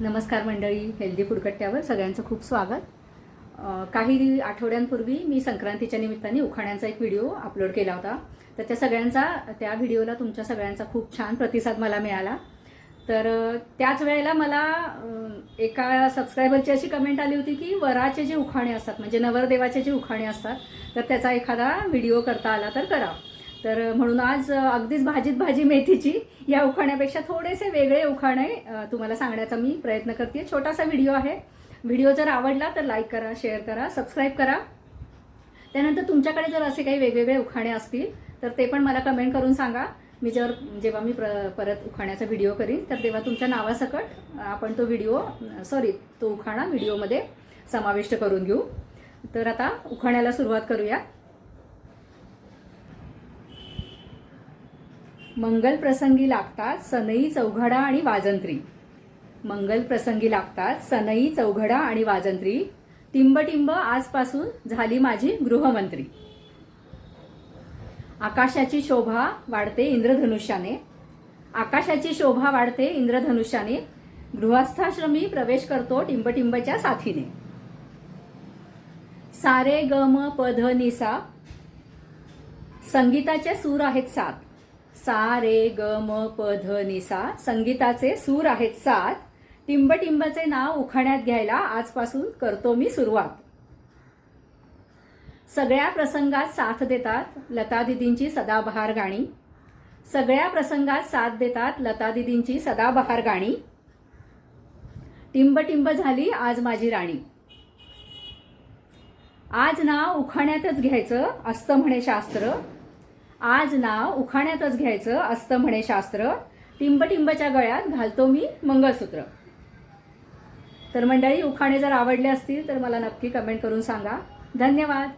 नमस्कार मंडळी हेल्दी फुडकट्ट्यावर सगळ्यांचं खूप स्वागत. काही आठवड्यांपूर्वी मी संक्रांतीच्या निमित्ताने उखाण्यांचा एक व्हिडिओ अपलोड केला होता. तर त्या सगळ्यांचा त्या व्हिडिओला तुमच्या सगळ्यांचा खूप छान प्रतिसाद मला मिळाला. तर त्याच वेळेला मला एका सबस्क्रायबरची अशी कमेंट आली होती की वराचे जे उखाणे असतात म्हणजे नवरदेवाचे जे उखाणे असतात तर त्याचा एखादा व्हिडिओ करता आला तर करा. तर म्हणून आज अगदीच भाजीत भाजी मेथीची या उखाण्यापेक्षा थोडेसे वेगळे उखाणे तुम्हाला सांगण्याचा मी प्रयत्न करते छोटासा व्हिडिओ आहे. व्हिडिओ जर आवडला तर लाईक करा शेअर करा सबस्क्राईब करा. त्यानंतर तुमच्याकडे जर असे काही वेगवेगळे उखाणे असतील तर ते पण मला कमेंट करून सांगा. मी जर जेव्हा मी प्र परत उखाण्याचा व्हिडिओ करीन तर तेव्हा तुमच्या नावासकट आपण तो व्हिडिओ सॉरी तो उखाणा व्हिडिओमध्ये समाविष्ट करून घेऊ. तर आता उखाण्याला सुरुवात करूया. मंगल प्रसंगी लागतात सनई चौघडा आणि वाजंत्री. मंगल प्रसंगी लागतात सनई चौघडा आणि वाजंत्री. टिंबटिंब आजपासून झाली माझी गृहमंत्री. आकाशाची शोभा वाढते इंद्रधनुष्याने. आकाशाची शोभा वाढते इंद्रधनुष्याने. गृहस्थाश्रमी प्रवेश करतो टिंबटिंबच्या साथीने. सारे गम पध निसा. संगीताचे सूर आहेत सात. सा रे ग म प ध नि सा संगीताचे सूर आहेत सात. टिंबटिंबचे नाव उखाण्यात घ्यायला आजपासून करतो मी सुरुवात. सगळ्या प्रसंगात साथ देतात लता दिदींची सदाबहार गाणी. सगळ्या प्रसंगात साथ देतात लता दिदींची सदाबहार गाणी. टिंबटिंब झाली आज माझी राणी. आज नाव उखाण्यातच घ्यायचं असतं म्हणे शास्त्र. आज नाव उखाण्यातच घ्यायचं असतं म्हणे शास्त्र. टिंबटिंबच्या गळ्यात घालतो मी मंगळसूत्र. तर मंडळी उखाणे जर आवडले असतील तर मला नक्की कमेंट करून सांगा. धन्यवाद.